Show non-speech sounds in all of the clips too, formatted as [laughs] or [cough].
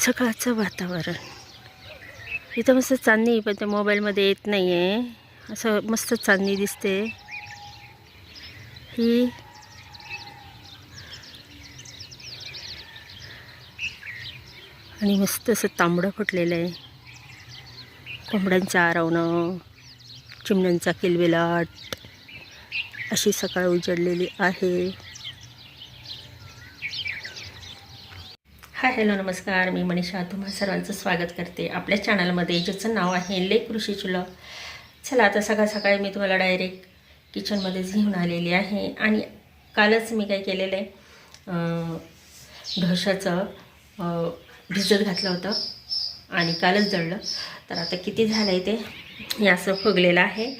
सकाळचं वातावरण. इथं मस्त चांदणी पण ते मोबाईलमध्ये येत नाही आहे असं मस्त चांदणी दिसते. ही आणि मस्त असं तांबडं फुटलेलं आहे. कोंबड्यांचं आरवणं चिमण्यांचा किलबिलाट अशी सकाळ उजडलेली आहे. हाय हॅलो नमस्कार. मी मनीषा. तुम्हा सर्वांचं स्वागत करते आपल्या चॅनलमध्ये ज्याचं नाव आहे ले कृषी चुलं चला आता सकाळ सकाळी मी तुम्हाला डायरेक्ट किचनमध्येच घेऊन आलेली आहे आणि कालच मी काय केलेलं आहे ढोशाचं भिजत घातलं होतं आणि कालच जळलं. तर आता किती झालं आहे ते हे असं फुगलेलं आहे.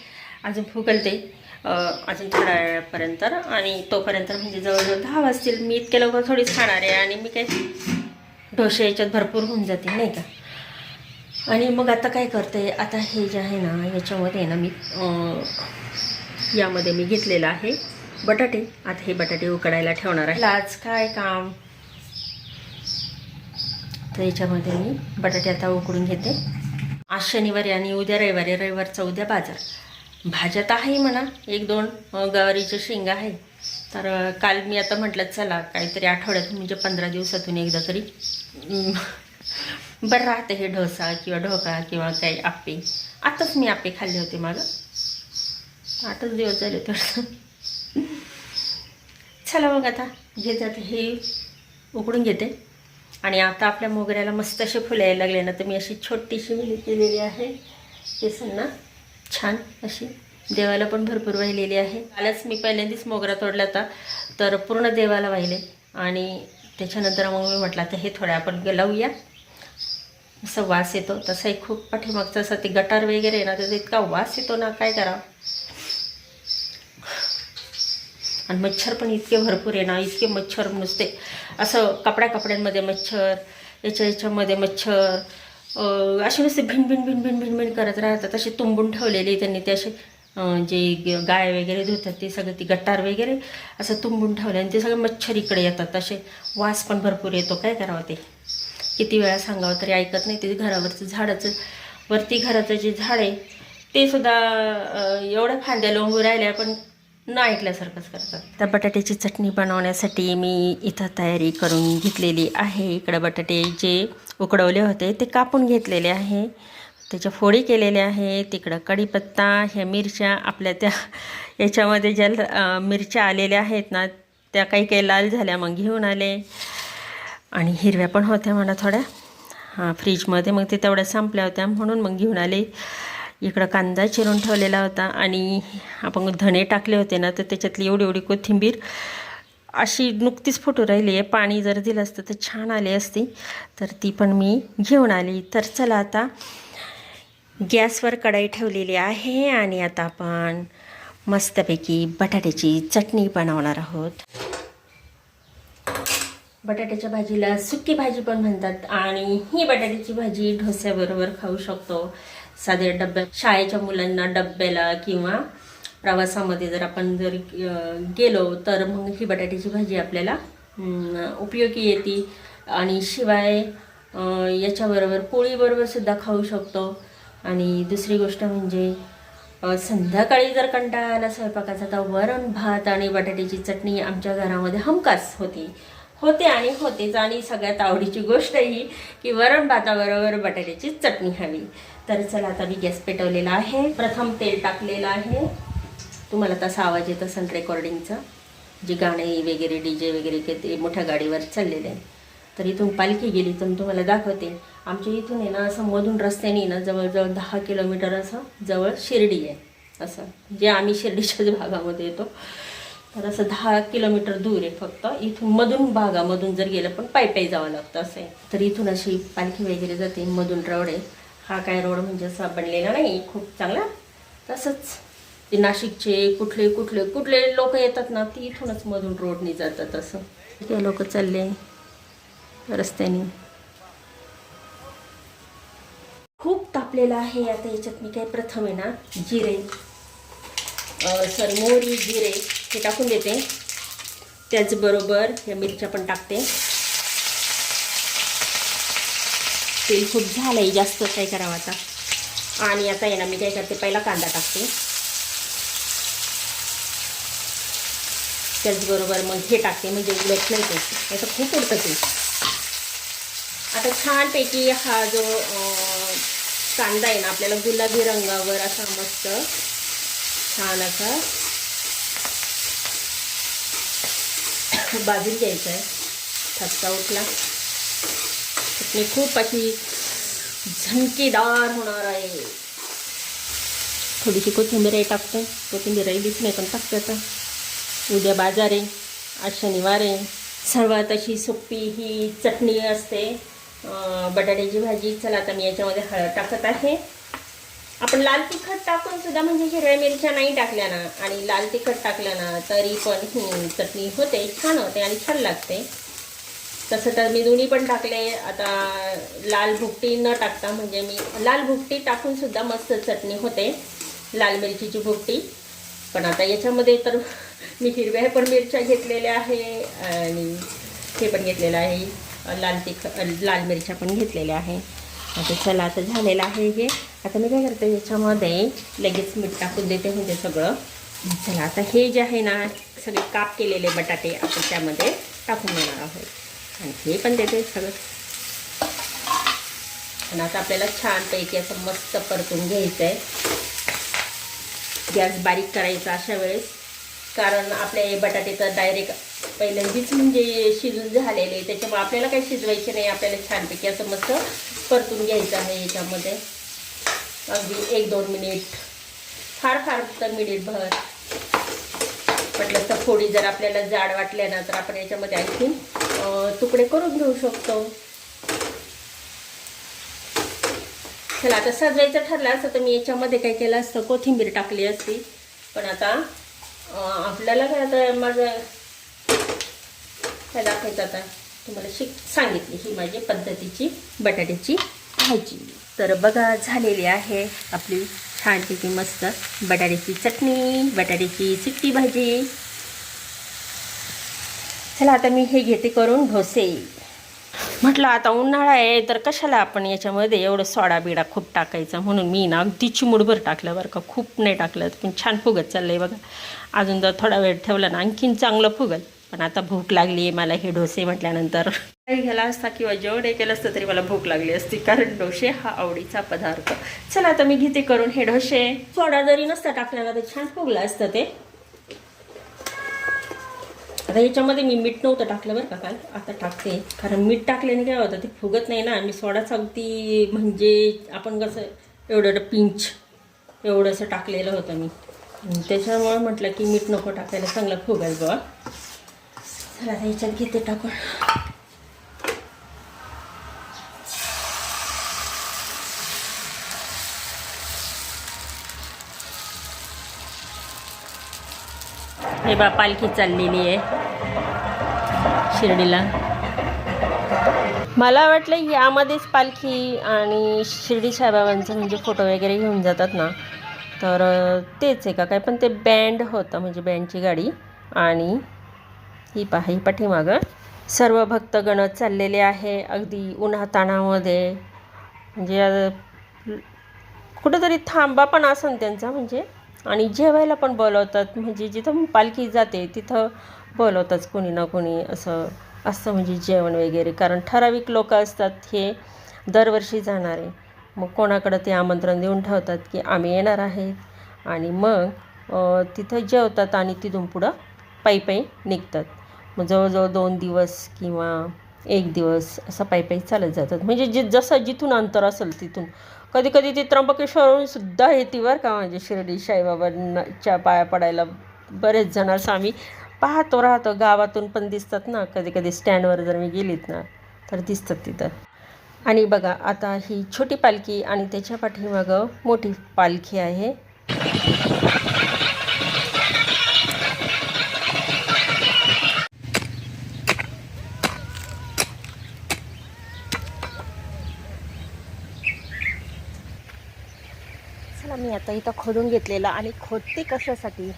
अजून फुगल ते अजून थोड्या वेळापर्यंत. आणि तोपर्यंत म्हणजे जवळजवळ दहा वाजतील. मी इतक्या लवकर थोडीच खाणार आहे आणि मी काय ढोसे याच्यात भरपूर होऊन जातील नाही का? आणि मग आता काय करते आता हे जे आहे ना याच्यामध्ये ना मी यामध्ये मी घेतलेलं आहे बटाटे. आता हे बटाटे उकडायला ठेवणार आहे. आज काय काम? तर याच्यामध्ये मी बटाटे आता उकडून घेते. आज शनिवारी आणि उद्या रविवारी रविवारचा उद्या बाजार. भाज्या तर आहे म्हणा एक दोन अं, गवारीच्या शेंगा आहे. तर काल मी आता म्हटलं चला काहीतरी आठवड्यातून म्हणजे पंधरा दिवसातून एकदा तरी बरं राहते हे ढोसा किंवा ढोका किंवा काही आप्पे आताच मी आप्पे खाल्ले होते मागं. आठच दिवस झाले तर चला मग आता घेतात हे उकडून घेते. आणि आता आपल्या मोगऱ्याला मस्त असे फुलं यायला लागले ना तर मी अशी छोटीशी मिली केलेली आहे. केसांना छान अशी. देवाला पण भरपूर वाहिलेली आहे. कालच मी पहिल्यांदाच मोगरा तोडला होता तर पूर्ण देवाला वाहिले. आणि त्याच्यानंतर मग मी म्हटलं तर हे थोडं आपण लावूया. असं वास येतो. तसंही खूप पाठीमागचं असं ते गटार वगैरे आहे ना त्याचा इतका वास येतो ना काय करावं? आणि मच्छर पण इतके भरपूर आहे ना इतके मच्छर नुसते असं कपड्या कपड्यांमध्ये मच्छर याच्या याच्यामध्ये मच्छर असे नुसते भिन भिन भिन भिन भिन भिन करत राहतात. असे तुंबून ठेवलेले त्यांनी ते असे जे ग- गाय वगैरे धुतात ते सगळं ती गट्टार वगैरे असं तुंबून ठेवले आणि ते सगळे मच्छर इकडे येतात. असे वास पण भरपूर येतो. काय करावं ते? किती वेळा सांगावं तरी ऐकत नाही. ते घरावरचं झाडाचं वरती घराचं जे झाड आहे ते सुद्धा एवढ्या फांद्या लोंबू राहिल्या पण न ऐकल्यासारखंच करतात. तर बटाट्याची चटणी बनवण्यासाठी मी इथं तयारी करून घेतलेली आहे. इकडं बटाटे जे उकडवले होते ते कापून घेतलेले आहे. त्याच्या फोडी केलेल्या आहे तिकडं कढीपत्ता ह्या मिरच्या आपल्या त्या याच्यामध्ये ज्या मिरच्या आलेल्या आहेत ना त्या काही काही लाल झाल्या मग घेऊन आले. आणि हिरव्या पण होत्या म्हणा थोड्या. हां फ्रीजमध्ये मग ते तेवढ्या संपल्या होत्या म्हणून मग घेऊन आले. इकडं कांदा चिरून ठेवलेला होता आणि आपण धणे टाकले होते ना तर त्याच्यातली एवढी एवढी कोथिंबीर अशी नुकतीच फुटू राहिली आहे. पाणी जर दिलं असतं तर छान आली असती. तर ती पण मी घेऊन आली. तर चला आता गॅसवर कढाई ठेवलेली आहे आणि आता आपण मस्तपैकी बटाट्याची चटणी बनवणार आहोत. बटाट्याच्या भाजीला सुकी भाजी पण म्हणतात आणि ही बटाट्याची भाजी ढोस्याबरोबर खाऊ शकतो. साध्या डब्यात शाळेच्या मुलांना डब्याला किंवा प्रवासामध्ये जर आपण जर गेलो तर मग ही बटाट्याची भाजी आपल्याला उपयोगी येते. आणि शिवाय याच्याबरोबर पोळीबरोबर सुद्धा खाऊ शकतो. आणि दुसरी गोष्ट म्हणजे संध्याकाळी जर कंटाळा आला स्वयंपाकाचा तर वरण भात आणि बटाट्याची चटणी आमच्या घरामध्ये हमखास होती. होते आणि होतेच आणि सगळ्यात आवडीची गोष्ट ही की वरण भाताबरोबर बटाट्याची चटणी हवी. तर चला आता मी गॅस पेटवलेला आहे. प्रथम तेल टाकलेलं आहे. तुम्हाला तसा आवाज येत असेल रेकॉर्डिंगचा जे गाणे वगैरे डी जे वगैरे ते मोठ्या गाडीवर चाललेले आहे तर इथून पालखी गेली तर मी तुम्हाला दाखवते. आमच्या इथून आहे ना असं मधून रस्त्याने ना जवळजवळ दहा किलोमीटर असं जवळ शिर्डी आहे असं. जे आम्ही शिर्डीच्याच [laughs] भागामध्ये येतो. तर असं दहा किलोमीटर दूर आहे फक्त. इथून मधून भागामधून जर गेलं पण पायी पायी जावं लागतं असं आहे. तर इथून अशी पालखी वगैरे जाते मधून रोड आहे. हा काय रोड म्हणजे असा बनलेला नाही खूप चांगला. तसंच ते नाशिकचे कुठले कुठले कुठले लोक येतात ना ती इथूनच मधून रोडने जातात असं. ते लोक चालले रस्त्याने. खूप तापलेलं आहे आता याच्यात मी काय प्रथम आहे ना जिरे. सर मोहरी जिरे हे टाकून देते. त्याचबरोबर या मिरच्या पण टाकते. तेल खूप झालंय जास्त काय करावं आता? आणि आता आहे ना मी काय करते पहिला कांदा टाकते. त्याचबरोबर मग हे टाकते म्हणजे उलट नाही ते. याचं खूप उडतं ते. आता छानपैकी हा जो कांदा आहे ना आपल्याला गुलाबी रंगावर असा मस्त छान असा बाजून घ्यायचा आहे. ठसका उठला. चटणी खूप अशी झणकेदार होणार आहे. थोडीशी कोथिंबीरही टाकते. कोथिंबीरही राहिलीच नाही पण टाकते आता. उद्या बाजार आहे. आज शनिवार आहे. सर्वात अशी सोपी ही चटणी असते. बटाट्याची भाजी. चला आता मी याच्यामध्ये हळद टाकत आहे. आपण लाल तिखट टाकून सुद्धा म्हणजे हिरव्या मिरच्या नाही टाकल्या ना आणि लाल तिखट टाकलं ना तरी पण ही चटणी होते छान होते आणि छान लागते. तसं तर मी दोन्ही पण टाकले. आता लाल भुकटी न टाकता म्हणजे मी लाल भुकटी टाकून सुद्धा मस्त चटणी होते लाल मिरचीची भुकटी. पण आता याच्यामध्ये तर मी हिरव्या पण मिरच्या घेतलेल्या आहे आणि हे पण घेतलेलं आहे. लाल तिख लाल मिरच्या पण घेतलेल्या आहे. आता चला आता झालेलं आहे हे. आता मी काय करते याच्यामध्ये लगेच मीठ टाकून देते म्हणजे सगळं. चला आता हे जे आहे ना सगळे काप केलेले बटाटे आपण त्यामध्ये टाकून देणार आहोत. आणि हे पण देते सगळं. आणि आता आपल्याला छानपैकी असं मस्त परतून घ्यायचं आहे गॅस बारीक करायचा अशा वेळेस. कारण आपले बटाटे तर डायरेक्ट पहिल्यांदीच म्हणजे शिजून झालेले त्याच्यामुळे आपल्याला काही शिजवायचे नाही. आपल्याला छानपैकी असं मस्त परतून घ्यायचं आहे याच्यामध्ये. अगदी एक दोन मिनिट. फार फार तर मिनिटभर म्हटलं तर फोडी जर आपल्याला जाड वाटल्या ना तर आपण याच्यामध्ये आणखीन तुकडे करून घेऊ शकतो. चला आता सजवायचं ठरलं असतं तर मी याच्यामध्ये काय केलं असतं? कोथिंबीर टाकली असती. पण आता आपल्याला काय आता माझं काय दाखवायचं आता. तुम्हाला शिक सांगितली ही माझी पद्धतीची बटाट्याची भाजी. तर बघा झालेली आहे आपली छानपैकी मस्त बटाट्याची चटणी बटाट्याची सुट्टी भाजी. चला आता मी हे घेते करून ढोसे म्हटलं आता उन्हाळा आहे तर कशाला आपण याच्यामध्ये एवढं सोडा बिडा खूप टाकायचा? म्हणून मी ना अगदी चिमुडभर टाकलं बरं का. खूप नाही टाकलं पण छान फुगत चाललं आहे बघा. अजून जर थोडा वेळ ठेवला ना आणखीन चांगलं फुगल. पण आता भूक लागली आहे मला हे डोसे म्हटल्यानंतर. काही गेला असता किंवा जेवण हे केलं असतं तरी मला भूक लागली असती कारण डोसे हा आवडीचा पदार्थ. चला आता मी घेते करून हे डोसे. सोडा जरी नसता टाकल्याला तर छान फुगलं असतं ते. आता याच्यामध्ये मी मीठ नव्हतं टाकलं बरं का काल. आता टाकते. कारण मीठ टाकल्याने काय होतं ते फुगत नाही ना. मी सोडाच अगदी म्हणजे आपण कसं एवढं एवढं पिंच एवढंसं टाकलेलं होतं मी. त्याच्यामुळं त्याच्यामुळे म्हटलं की मीठ नको टाकायला चांगलं फुगाल बघा चला आता याच्यात घेते टाकून. हे बा पालखी चाललेली आहे. शिर्डीला. मला वाटलं यामध्येच पालखी आणि शिर्डी साईबाबांचं म्हणजे फोटो वगैरे घेऊन जातात ना. तर तेच आहे का काय? पण ते बँड होतं म्हणजे बँडची गाडी आणि ही पहा ही पाठीमागं. सर्व भक्तगण चाललेले आहे अगदी उन्हाताणामध्ये म्हणजे कुठंतरी थांबा पण असन त्यांचा म्हणजे. आणि जेवायला पण बोलवतात म्हणजे जिथं पालखी जाते तिथं बोलवतात कोणी ना कोणी असं असतं म्हणजे जेवण वगैरे. कारण ठराविक लोक असतात हे दरवर्षी जाणारे. मग कोणाकडं ते आमंत्रण देऊन ठेवतात की आम्ही येणार आहेत. आणि मग तिथं जेवतात आणि तिथून पुढं पायी पायी निघतात. मग जवळजवळ दोन दिवस किंवा एक दिवस असं पायी पायी चालत जातात. म्हणजे जे जसं जिथून अंतर असेल तिथून. कधी कधी ते त्र्यंबकेश्वरहून सुद्धा येते बरं का म्हणजे शिर्डी साईबाबांच्या पाया पडायला. बरेच जण असं आम्ही पाहतो राहतो. गावातून पण दिसतात ना. कधी कधी स्टँडवर जर मी गेलीत ना तर दिसतात तिथं. आणि बघा आता ही छोटी पालखी आणि त्याच्या पाठीमागं मोठी पालखी आहे चला मी आता इथं खोदून घेतलेलं आणि खोदते कशासाठी?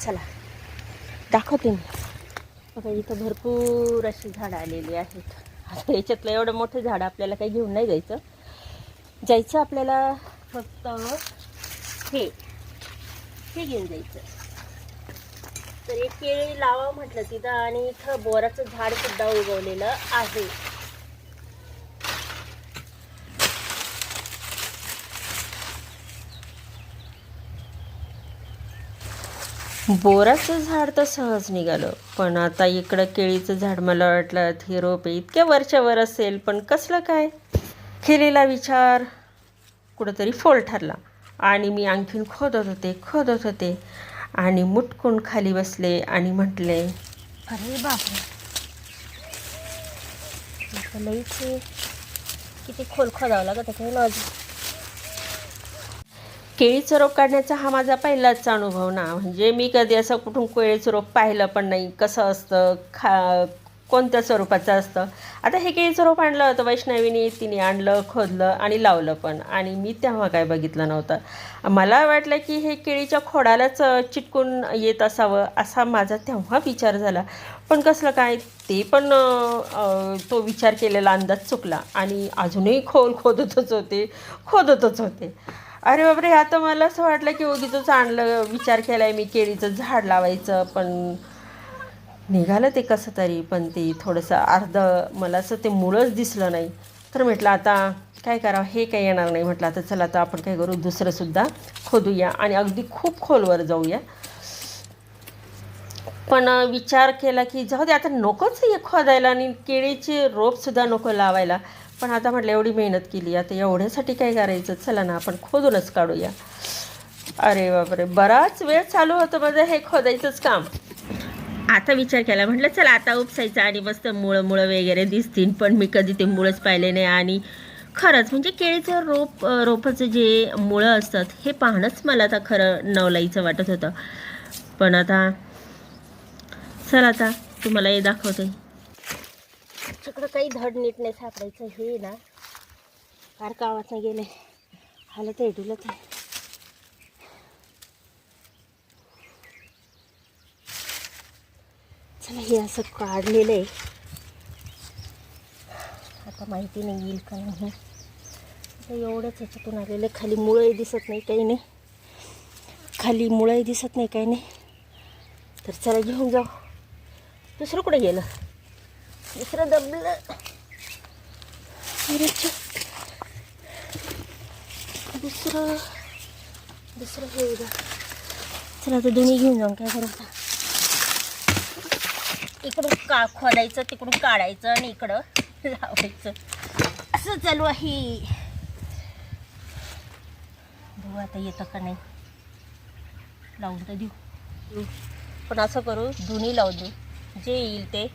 चला दाखवते मी. बघा इथं भरपूर अशी झाडं आलेली आहेत. आता याच्यातलं एवढं मोठं झाड आपल्याला काही घेऊन नाही जायचं. जायचं आपल्याला फक्त हे हे घेऊन जायचं. तर एक केळी लावा म्हटलं तिथं आणि इथं बोराचं झाड सुद्धा उगवलेलं आहे. बोराचं झाड तर सहज निघालं. पण आता इकडं केळीचं झाड मला वाटलं हे रोप इतक्या वरच्यावर असेल पण कसलं काय? केलेला विचार कुठंतरी फोल ठरला. आणि मी आणखीन खोदत होते खोदत होते. आणि मुटकून खाली बसले आणि म्हटले अरे बापरे! लईच किती खोल खोदावं लागत काय केळीचं रोप काढण्याचा हा माझा पहिलाच अनुभव ना. म्हणजे मी कधी असं कुठून केळीचं रोप पाहिलं पण नाही. कसं असतं? खा कोणत्या स्वरूपाचं असतं? आता हे केळीचं रोप आणलं होतं वैष्णवीने तिने आणलं खोदलं आणि लावलं पण. आणि मी तेव्हा काय बघितलं नव्हतं. मला वाटलं की हे केळीच्या खोडालाच चिटकून येत असावं असा माझा तेव्हा विचार झाला. पण कसलं काय? ते पण तो विचार केलेला अंदाज चुकला. आणि अजूनही खोल खोदतच होते. खोदतच होते. अरे बापरे आता मला असं वाटलं की उगीच आणलं विचार केला आहे मी केळीचं झाड लावायचं पण निघालं ते कसं तरी पण ते थोडंसं अर्ध मला असं ते मुळंच दिसलं नाही. तर म्हटलं आता काय करावं हे काही येणार नाही म्हटलं. आता चला आता आपण काय करू दुसरंसुद्धा खोदूया आणि अगदी खूप खोलवर जाऊया. पण विचार केला की जाऊ दे आता नकोच हे खोदायला आणि केळीचे रोपसुद्धा नको लावायला. पण आता म्हटलं एवढी मेहनत केली आता एवढ्यासाठी काय करायचं? चला ना आपण खोदूनच काढूया. अरे बापरे बराच वेळ चालू होतं माझं हे खोदायचंच काम. आता विचार केला म्हटलं चला आता उपसायचं आणि मस्त मुळं मुळं वगैरे दिसतील पण मी कधी ते मुळंच पाहिले नाही आणि खरंच म्हणजे केळीचं रोप रोपाचं जे मुळं असतात हे पाहणंच मला आता खरं नवलाईचं वाटत होतं. पण आता चला आता तुम्हाला हे दाखवते. तिकडं काही धड नीट नाही सापडायचं हे ना. फार गावात नाही गेले. हालत आहे डुलत आहे. चला हे असं काढलेलं आहे. आता माहिती नाही येईल का नाही. आता एवढंच ह्याच्यातून आलेलं आहे. खाली मुळंही दिसत नाही काही नाही. खाली मुळंही दिसत नाही काही नाही. तर चला घेऊन जाऊ. दुसरं कुठे गेलं? दुसरं दबलं. दुसरं. दुसरं हे उद्या चला आता दोन्ही घेऊन जाऊन काय करायचं इकडून का खोदायचं तिकडून काढायचं आणि इकडं लावायचं. असं चालू आहे. बघू आता येतं का नाही. लावून तर देऊ. देऊ. पण असं करू दोन्ही लावून देऊ. जे येईल ते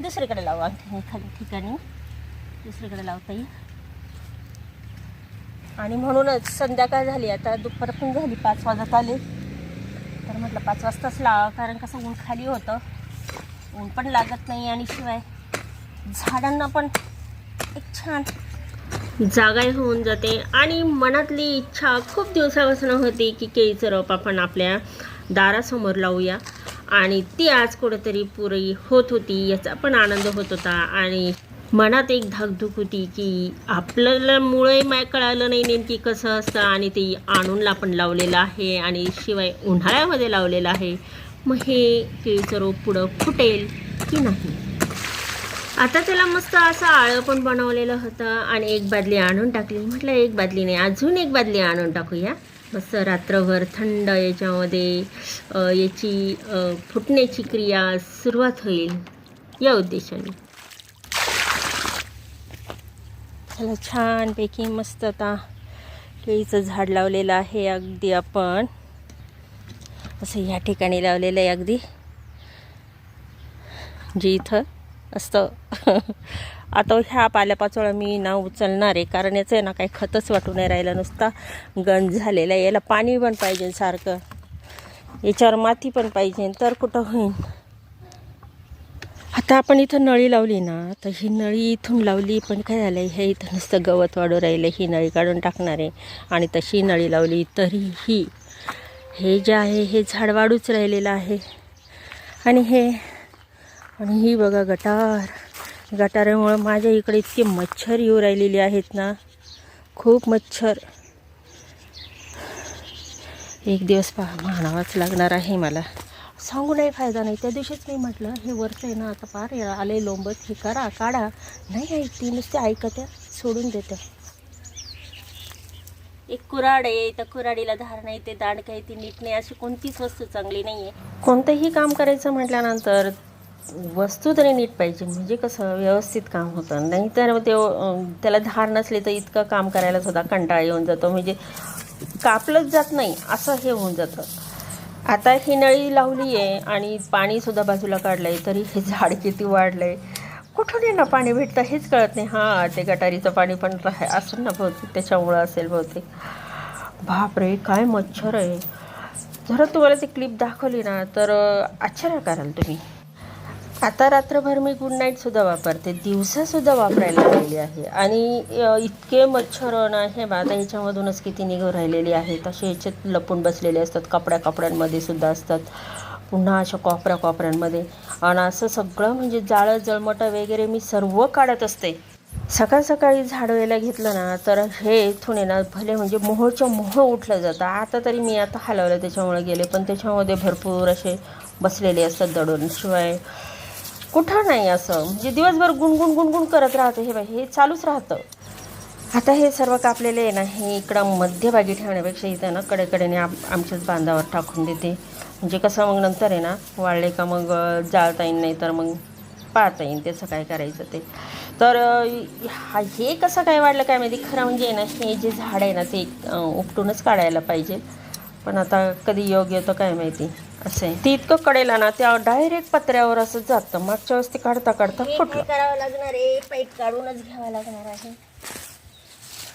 दुसरीकडे लावू आणखी एखाद्या ठिकाणी. दुसरीकडे लावता येईल. आणि म्हणूनच संध्याकाळ झाली आता दुपार पण झाली पाच वाजत आले. तर म्हटलं पाच वाजताच लावा कारण कसं ऊन खाली होतं. ऊन पण लागत नाही आणि शिवाय झाडांना पण एक छान जागाही होऊन जाते. आणि मनातली इच्छा खूप दिवसापासून होती की केळीचं रोप आपण आपल्या दारासमोर लावूया. आणि ती आज कुठेतरी पुरी होत होती याचा पण आनंद होत होता. आणि मनात एक धाकधूक होती की आपल्याला मुळे माय कळालं नाही नेमकी कसं असतं आणि ते आणूनला पण लावलेलं आहे आणि शिवाय उन्हाळ्यामध्ये लावलेलं आहे. मग हे केळीचं रोप पुढं फुटेल की नाही? आता त्याला मस्त असं आळं पण बनवलेलं होतं आणि एक बादली आणून टाकली. म्हटलं एक बादली नाही अजून एक बादली आणून टाकूया. मस्त रात्रभर थंड याच्यामध्ये याची फुटण्याची क्रिया सुरुवात होईल या उद्देशाने. चला छानपैकी मस्त आता केळीचं झाड लावलेलं आहे अगदी आपण. असं या ठिकाणी लावलेलं आहे अगदी. जे इथं असतं. [laughs] आता ह्या पाल्यापाचोळा मी ना उचलणार आहे कारण याचं आहे ना काही खतच वाटून नाही राहिलं नुसता गंज झालेला आहे. याला पाणी पण पाहिजे सारखं. याच्यावर माती पण पाहिजे तर कुठं होईल आता आपण इथं नळी लावली ना तर ही नळी इथून लावली पण काय झालं हे इथं नुसतं गवत वाढू राहिलं ही नळी काढून टाकणार आहे. आणि तशी नळी लावली तरीही हे जे आहे हे झाड वाढूच राहिलेलं आहे. आणि हे आणि ही बघा गटार. गटारामुळं माझ्या इकडे इतके मच्छर येऊ राहिलेले आहेत ना. खूप मच्छर. एक दिवस पहा म्हणावाच लागणार आहे मला. सांगू नाही फायदा नाही. त्या दिवशीच मी म्हटलं हे वरचं आहे ना आता पार आले लोंबत हे करा काढा. नाही ऐकते नुसते ऐकत्या सोडून देत्या एक कुऱ्हाड आहे तर कुऱ्हाडीला धार नाही ते दांड काही ती नीट नाही अशी कोणतीच वस्तू चांगली नाही आहे कोणतंही काम करायचं म्हटल्यानंतर वस्तू तरी नीट पाहिजे म्हणजे कसं व्यवस्थित काम होतं. नाही तर ते त्याला धार नसली तर इतकं काम करायला सुद्धा कंटाळा येऊन जातो. म्हणजे कापलंच जात नाही असं हे होऊन जातं. आता ही नळी लावली आहे आणि पाणीसुद्धा बाजूला काढलं आहे तरी हे झाड किती वाढलं आहे कुठून यांना पाणी भेटतं हेच कळत नाही. हां ते गटारीचं पाणी पण राह असं ना बहुतेक त्याच्यामुळं असेल बहुतेक. बापरे काय मच्छर आहे. जर तुम्हाला ती क्लिप दाखवली ना तर आश्चर्य कराल तुम्ही. आता रात्रभर मी गुड नाईटसुद्धा वापरते. दिवसासुद्धा वापरायला लागलेली आहे. आणि इतके मच्छर ना हे बा आता ह्याच्यामधूनच किती निघून राहिलेली आहेत. असे ह्याच्यात लपून बसलेले असतात. कपड्या कपड्यांमध्ये सुद्धा असतात. पुन्हा अशा कोपऱ्या कॉपऱ्यांमध्ये. आणि असं सगळं म्हणजे जाळं जळमटं वगैरे मी सर्व काढत असते. सकाळ सकाळी झाडवायला घेतलं ना तर हे इथून आहे ना भले म्हणजे मोहच्या मोह उठलं जातं आता तरी मी आता हलवलं त्याच्यामुळे गेले. पण त्याच्यामध्ये भरपूर असे बसलेले असतात दडून. शिवाय कुठं नाही असं? म्हणजे दिवसभर गुणगुण गुणगुण करत राहतं हे बाई. हे चालूच राहतं. आता हे सर्व कापलेले आहे ना हे इकडं मध्यभागी ठेवण्यापेक्षा इथं ना कडेकडेने आम आमच्याच बांधावर टाकून देते. म्हणजे कसं मग नंतर आहे ना वाळले का मग जाळता येईल नाही तर मग पाहता येईल त्याचं काय करायचं ते. तर हा हे कसं काय वाढलं काय माहिती? खरं म्हणजे आहे ना हे जे झाड आहे ना ते उपटूनच काढायला पाहिजे. पण आता कधी योग येतो काय माहिती. असं आहे. ते इतकं कडेला ना त्या डायरेक्ट पत्र्यावर असं जातं. मागच्या वेळेस ते काढता काढता फुटलं. करावं लागणार आहे? पाईप काढूनच घ्यावं लागणार आहे.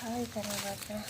काय करावं आता